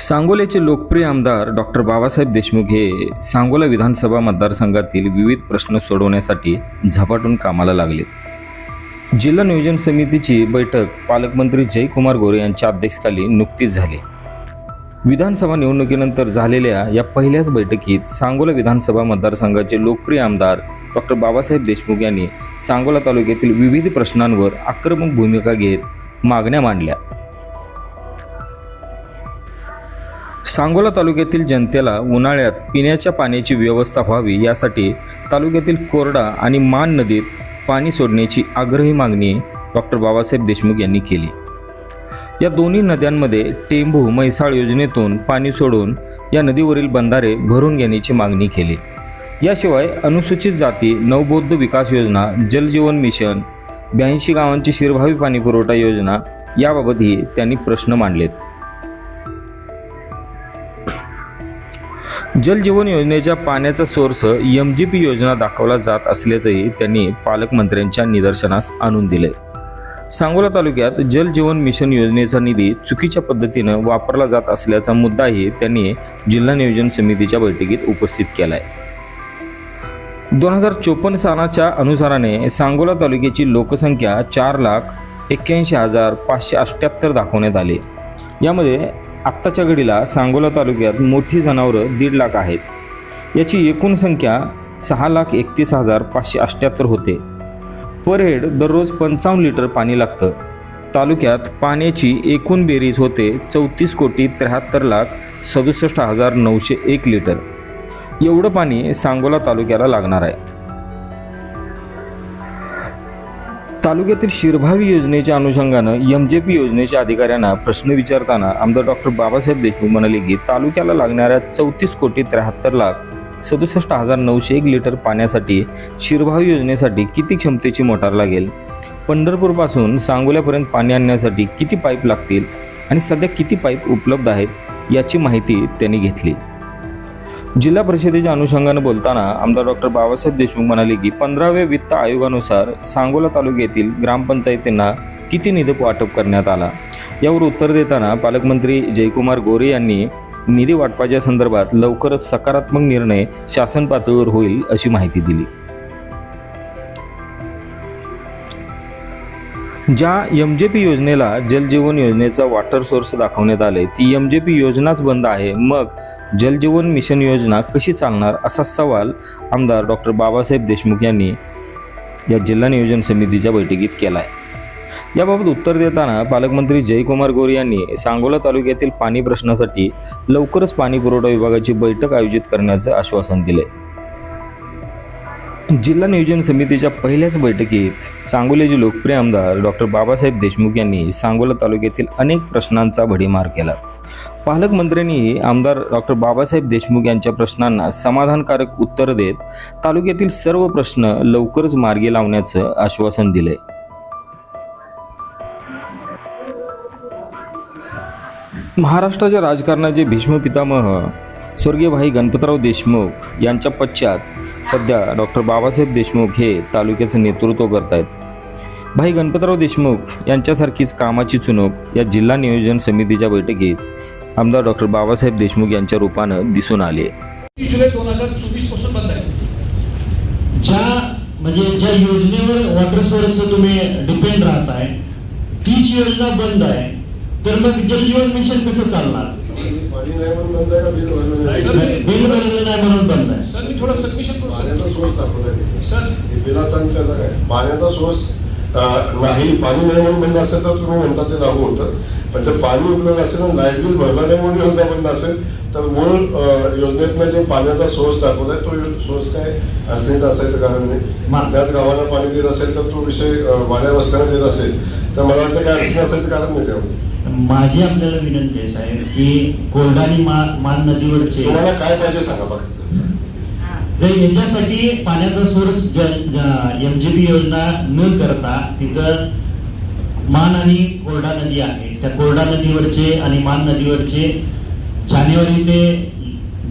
सांगोल्याचे लोकप्रिय आमदार डॉक्टर बाबासाहेब देशमुख हे सांगोला विधानसभा मतदारसंघातील विविध प्रश्न सोडवण्यासाठी झपाटून कामाला लागलेत. जिल्हा नियोजन समितीची बैठक पालकमंत्री जयकुमार गोरे यांच्या अध्यक्षतेखाली नुकतीच झाली. विधानसभा निवडणुकीनंतर झालेल्या या पहिल्याच बैठकीत सांगोला विधानसभा मतदारसंघाचे लोकप्रिय आमदार डॉक्टर बाबासाहेब देशमुख यांनी सांगोला तालुक्यातील विविध प्रश्नांवर आक्रमक भूमिका घेत मागण्या मांडल्या. सांगोला तालुक्यातील जनतेला उन्हाळ्यात पिण्याच्या पाण्याची व्यवस्था व्हावी यासाठी तालुक्यातील कोरडा आणि मान नदीत पाणी सोडण्याची आग्रही मागणी डॉक्टर बाबासाहेब देशमुख यांनी केली. या दोन्ही नद्यांमध्ये टेंभू म्हैसाळ योजनेतून पाणी सोडून या नदीवरील बंधारे भरून घेण्याची मागणी केली. याशिवाय अनुसूचित जाती नवबौद्ध विकास योजना जलजीवन मिशन ब्याऐंशी गावांची शिरभावी पाणी पुरवठा योजना याबाबतही त्यांनी प्रश्न मांडलेत. जलजीवन योजनेच्या पाण्याचा सोर्स एम जी पी योजना दाखवला जात असल्याचंही त्यांनी पालकमंत्र्यांच्या निदर्शनास आणून दिले. सांगोला तालुक्यात जलजीवन मिशन योजनेचा निधी चुकीच्या पद्धतीनं वापरला जात असल्याचा मुद्दाही त्यांनी जिल्हा नियोजन समितीच्या बैठकीत उपस्थित केला आहे दोन हजार चोपन्न सालाच्या अनुसाराने सांगोला तालुक्याची लोकसंख्या चार लाख एक्क्याऐंशी हजार पाचशे अठ्ठ्याहत्तर दाखवण्यात आली. यामध्ये आत्ताच्या घडीला सांगोला तालुक्यात मोठी जनावरं दीड लाख आहेत. याची एकूण संख्या सहा लाख एकतीस हजार पाचशे अठ्ठ्याहत्तर होते. पर हेड दररोज पंचावन्न लिटर पाणी लागतं. तालुक्यात पाण्याची एकूण बेरीज होते चौतीस कोटी त्र्याहत्तर लाख सदुसष्ट हजार नऊशे एक लिटर. एवढं पाणी सांगोला तालुक्याला लागणार आहे. तालुक्यातील शिरभावी योजनेच्या अनुषंगानं एम जे पी योजनेच्या अधिकाऱ्यांना प्रश्न विचारताना आमदार डॉक्टर बाबासाहेब देशमुख म्हणाले की तालुक्याला लागणाऱ्या चौतीस कोटी त्र्याहत्तर लाख सदुसष्ट हजार नऊशे एक लिटर पाण्यासाठी शिरभावी योजनेसाठी किती क्षमतेची मोटार लागेल? पंढरपूरपासून सांगोल्यापर्यंत पाणी आणण्यासाठी किती पाईप लागतील? आणि सध्या किती पाईप उपलब्ध आहेत? याची माहिती त्यांनी घेतली. जिल्हा परिषदेच्या अनुषंगानं बोलताना आमदार डॉक्टर बाबासाहेब देशमुख म्हणाले की पंधराव्या वित्त आयोगानुसार सांगोला तालुक्यातील ग्रामपंचायतींना किती निधी वाटप करण्यात आला? यावर उत्तर देताना पालकमंत्री जयकुमार गोरे यांनी निधी वाटपाच्या संदर्भात लवकरच सकारात्मक निर्णय शासन पातळीवर होईल अशी माहिती दिली. ज्या एम जे पी योजनेला जलजीवन योजनेचा वॉटर सोर्स दाखवण्यात आले ती एम जे पी योजनाच बंद आहे. मग जलजीवन मिशन योजना कशी चालणार असा सवाल आमदार डॉक्टर बाबासाहेब देशमुख यांनी या जिल्हा नियोजन समितीच्या बैठकीत केला आहे याबाबत उत्तर देताना पालकमंत्री जयकुमार गोरे यांनी सांगोला तालुक्यातील पाणी प्रश्नासाठी लवकरच पाणी पुरवठा विभागाची बैठक आयोजित करण्याचं आश्वासन दिले जिल्हा नियोजन समितीच्या पहिल्याच बैठकीत सांगोल्याचे लोकप्रिय आमदार डॉक्टर बाबासाहेब देशमुख यांनी सांगोला तालुक्यातील अनेक प्रश्नांचा भडीमार केला. पालकमंत्र्यांनी आमदार डॉक्टर बाबासाहेब देशमुख यांच्या प्रश्नांना समाधानकारक उत्तर देत तालुक्यातील सर्व प्रश्न लवकरच मार्गी लावण्याचं आश्वासन दिले महाराष्ट्राच्या राजकारणाचे भीष्म पितामह स्वर्गीय भाई गणपतराव देशमुख यांच्या पश्चात सध्या डॉक्टर बाबासाहेब देशमुख हे तालुक्याचं नेतृत्व करत आहेत भाई गणपतराव देशमुख यांच्यासारखीच कामाची चुनूक या जिल्हा नियोजन समितीच्या बैठकीत आमदार डॉक्टर बाबासाहेब देशमुख यांच्या रूपानं दिसून आले जुलै दोन हजार चोवीसपासून बंद आहे. ज्या म्हणजे ज्या योजनेवर वॉटर सोर्सचं तुम्ही डिपेंड राहताय तीच योजना बंद आहे. तर मग जलजीवन मिशन कसं चालणार? पाणी नाही म्हणून बंद आहे का? बिल भरलं नाही? सर, मी- बिल भरलेलं नाही म्हणून बंद आहे. सर मी थोडं सबमिशन करू पाण्याचा सर सोर्स दाखवलाय तिथे. सर. हे बिलाचा आणि त्याचा काय पाण्याचा सोर्स अं, नाही पाणी नाही म्हणून बंद असेल तर तुम्ही म्हणता ते लागू होतं. पण जर पाणी उपलब्ध असेल आणि लाइट बिल भरलं नाही म्हणून योजना बंद असेल तर मूळ अं, योजनेतनं जे पाण्याचा सोर्स दाखवलाय तो सोर्स काय अडचणीत असायचं कारण नाही. त्यात गावाला पाणी देत असेल तर तो विषय अं, वाड्या वस्त्यांना देत असेल. तर मला वाटतं काय अडचणी असायचं कारण नाही त्यामध्ये माझी आपल्याला विनंती आहे साहेब की कोरडा आणि मा, मान नदीवरचे तुम्हाला काय पाहिजे सांगा बघा जर याच्यासाठी पाण्याचा सोर्स एम जी बी योजना न करता तिथं मान आणि कोरडा नदी आहे. त्या कोरडा नदीवरचे आणि मान नदीवरचे जानेवारी ते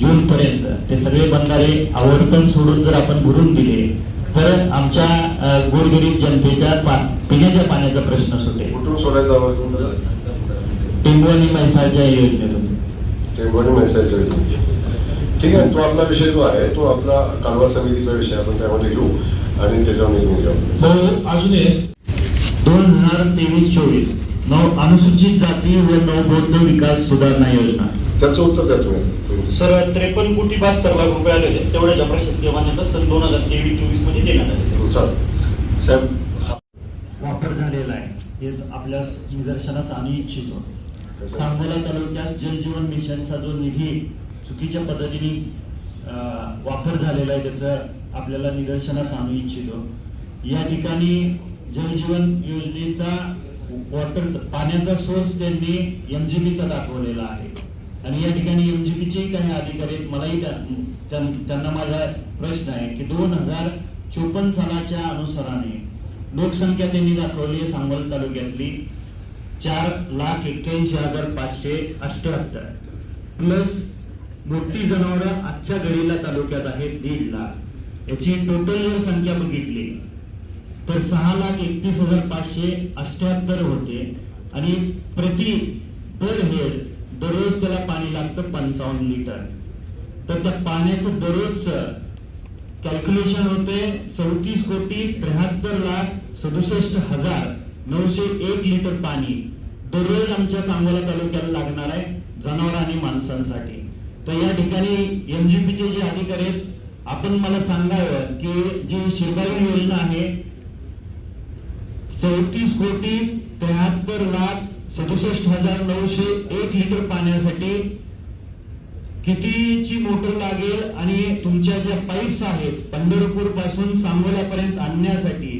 जून पर्यंत ते सगळे बंधारे आवर्तन सोडून जर आपण भरून दिले तर आमच्या गोरगरीब जनतेच्या पा- पिण्याच्या पाण्याचा प्रश्न सुटेल. कुठून सोडायचं आवर्जून त्याला? टेंबू आणि म्हैसाळच्या योजनेतून. टेंभुर्णी म्हैसाळच्या ठीक आहे तो आपला विषय जो आहे तो आपला कालवा समितीचा विषय आपण त्यामध्ये घेऊ आणि त्याच्यावर निर्णय घेऊ. अजून एक. दोन हजार तेवीस चोवीस. नव अनुसूचित जाती व नवबौद्ध विकास सुधारणा योजना. त्याचं उत्तर द्या तुम्ही. सर त्रेपन्न कोटी बहात्तर लाख रुपये आले होते. तेवढ्याच्या प्रशासकीय मान्यता सन दोन हजार तेवीस चोवीसमध्ये देण्यात आले चालेल. साहेब वापर झालेला आहे. हे आपल्या निदर्शनास आणू इच्छितो. सांगोला तालुक्यात जलजीवन मिशनचा जो निधी चुकीच्या पद्धतीने वापर झालेला आहे त्याचं आपल्याला निदर्शनास आणू इच्छितो. या ठिकाणी जलजीवन योजनेचा वॉटर पाण्याचा सोर्स त्यांनी एमजीबीचा दाखवलेला आहे. आणि या ठिकाणी एमजीबीचेही काही अधिकारी आहेत मलाही त्यांना माझा प्रश्न आहे की दोन हजार चोपन्न सालाच्या अनुसाराने लोकसंख्या त्यांनी दाखवली आहे सांगोला तालुक्यातली. चार लाख एक्क्याऐंशी हजार पाचशे अठ्याहत्तर. प्लस मोठी जनावरं आजच्या घडीला तालुक्यात आहेत दीड लाख. याची टोटल जर संख्या बघितली तर सहा लाख एकतीस हजार पाचशे अठ्याहत्तर होते. आणि प्रति पर हेड दररोज त्याला पाणी लागतं पंचावन्न लिटर. तर त्या पाण्याचं दररोजचं कॅल्क्युलेशन होते चौतीस कोटी त्र्याहत्तर लाख सदुसष्ट हजार नऊशे एक लिटर पाणी. दररोज आमच्या सांगोला तालुक्याला लागणार आहे जनावर आणि माणसांसाठी. तर या ठिकाणी एमजीपीचे जे अधिकारी आहेत आपण मला सांगावं की जी शिरबाई योजना आहे चौतीस कोटी त्र्याहत्तर लाख सदुसष्ट हजार नऊशे एक लिटर पाण्यासाठी कितीची मोटर लागेल आणि तुमच्या ज्या पाईप्स आहेत पंढरपूरपासून सांगोल्यापर्यंत आणण्यासाठी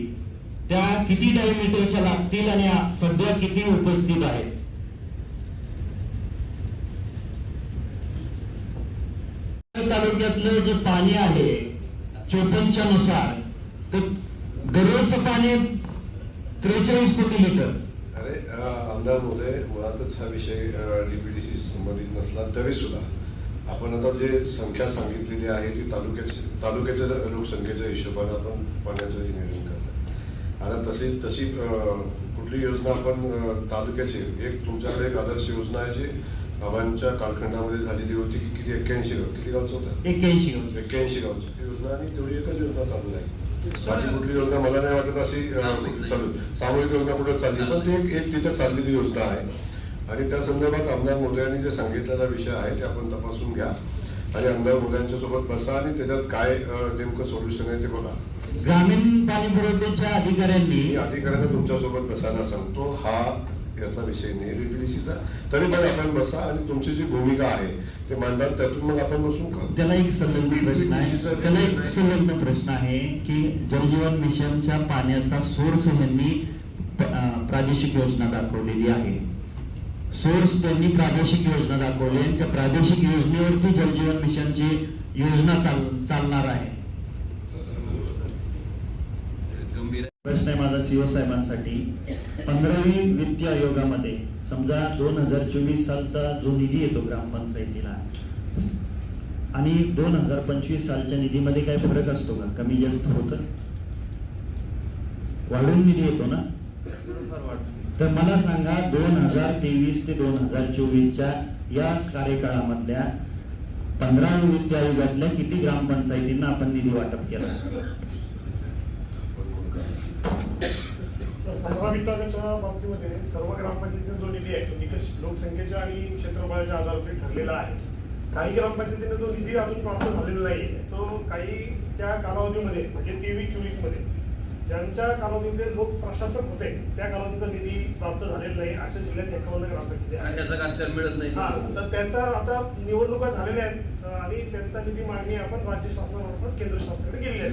त्या किती डायमीटरच्या लागतील आणि सध्या किती उपस्थित आहेत? तालुक्यातलं जे पाणी आहे चोपन्नच्या नुसार तर दररोजचं पाणी त्रेचाळीस कोटी लिटर. अरे आमदार महोदय मुळातच हा विषय डीपीडीसी संबंधित नसला तरी सुद्धा. आपण आता जे संख्या सांगितलेली आहे ती तालुक्याची तालुक्याच्या लोकसंख्येच्या हिशोबाने आपण पाण्याचं करतात आता तशी तशी कुठली योजना आपण तालुक्याची एक तुमच्याकडे एक आदर्श योजना आहे जी बाबांच्या कालखंडामध्ये झालेली होती की किती एक्क्याऐंशी गाव किती गावचं होतं? एक्क्याऐंशी गावचं. एक्क्याऐंशी गावची. ती योजना आणि तेवढी एकच योजना चालू आहे. बाकी कुठली योजना मला नाही वाटत अशी चालू. सामूहिक योजना कुठं चालली पण ती एक एक तिथं चाललेली योजना आहे. आणि त्या संदर्भात आमदार मोदयांनी जे सांगितलेला विषय आहे ते आपण तपासून घ्या. आणि आमदार मोदयांच्या सोबत बसा आणि त्याच्यात काय नेमकं सोल्युशन आहे ते बघा. ग्रामीण पाणी पुरवठ्याच्या अधिकाऱ्यांनी अधिकाऱ्यांना तुमच्यासोबत बसायला सांगतो हा याचा विषय नाही डीपीडीसीचा तरी पण आपण बसा आणि तुमची जी भूमिका आहे ते मांडतात त्यातून मग आपण बसून त्याला एक संलग्न प्रश्न आहे. त्याला एक संलग्न प्रश्न आहे की जलजीवन मिशनच्या पाण्याचा सोर्स यांनी प्रादेशिक योजना दाखवलेली आहे. सोर्स त्यांनी प्रादेशिक योजना दाखवली आणि त्या प्रादेशिक योजनेवरती जलजीवन मिशनची योजना चाल चालणार आहे. प्रश्न आहे माझा सीओ साहेबांसाठी. पंधरावी वित्त आयोगामध्ये समजा दोन हजार चोवीस सालचा जो निधी येतो ग्रामपंचायतीला आणि दोन हजार पंचवीस सालच्या निधीमध्ये काय फरक असतो का? कमी जास्त होत? वाढून निधी येतो ना? तर मला सांगा दोन हजार तेवीस ते दोन हजार चोवीसच्या या कार्यकाळामधल्या पंधरा वित्त आयोगातल्या किती ग्रामपंचायतींना आपण निधी वाटप केला? पंधरा वित्ताच्या बाबतीमध्ये सर्व ग्रामपंचायतीचा जो निधी आहे तो निकष लोकसंख्येच्या आणि क्षेत्रफळाच्या आधारावर ठरलेला आहे. काही ग्रामपंचायतीने जो निधी अजून प्राप्त झालेला नाही तो काही त्या कालावधीमध्ये म्हणजे तेवीस चोवीसमध्ये ज्यांच्या कालावधीमध्ये लोक प्रशासक होते त्या कालावधीचा निधी प्राप्त झालेला नाही अशा जिल्ह्यात एकावन्न ग्रामपंचायती मिळत नाही. हा तर त्याचा आता निवडणुका झालेल्या आहेत आणि त्यांचा निधी मागणी आपण राज्य शासनामार्फत केंद्र शासनाकडे गेलेली आहे.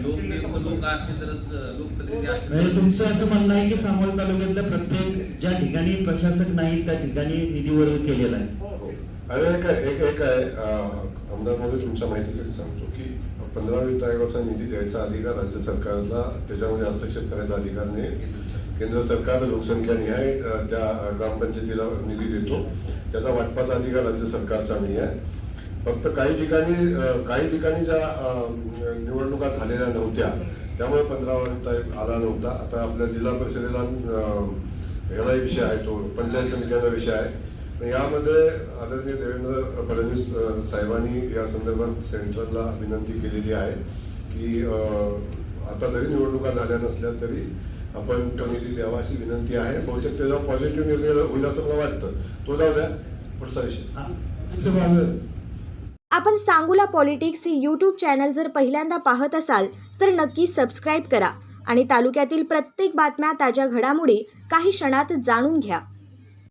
म्हणजे तुमचं असं म्हणणं आहे की सांगोल तालुक्यातल्या प्रत्येक ज्या ठिकाणी प्रशासक नाही त्या ठिकाणी निधी वर्ग केलेला आहे. हो, हो. आणि एक एक आहे आमदारमध्ये तुमच्या माहितीसाठी सांगतो की पंधरा वित्त आयोगाचा निधी द्यायचा अधिकार राज्य सरकारला त्याच्यामध्ये हस्तक्षेप करायचा अधिकार नाही. केंद्र सरकार लोकसंख्या निहाय त्या ग्रामपंचायतीला निधी देतो. त्याचा वाटपाचा अधिकार राज्य सरकारचा नाही आहे. फक्त काही ठिकाणी काही ठिकाणी ज्या निवडणुका झालेल्या नव्हत्या त्यामुळे पंधरा तारीख आला नव्हता. आता आपल्या जिल्हा परिषदेला अं, ह्यालाही विषय आहे तो पंचायत समित्याचा विषय आहे. यामध्ये आदरणीय देवेंद्र फडणवीस साहेबांनी या संदर्भात सेंट्रलला विनंती केलेली आहे की आता जरी निवडणुका झाल्या नसल्या तरी आपण निधी द्यावा अशी विनंती आहे. बहुतेक त्याच्यावर पॉझिटिव्ह निर्णय होईल असं मला वाटतं. तो जाऊ द्या. पुढचा विषय. हा. आपण सांगूला पॉलिटिक्स हे यूट्यूब चॅनल जर पहिल्यांदा पाहत असाल तर नक्की सबस्क्राईब करा आणि तालुक्यातील प्रत्येक बातम्या ताज्या घडामोडी काही क्षणात जाणून घ्या.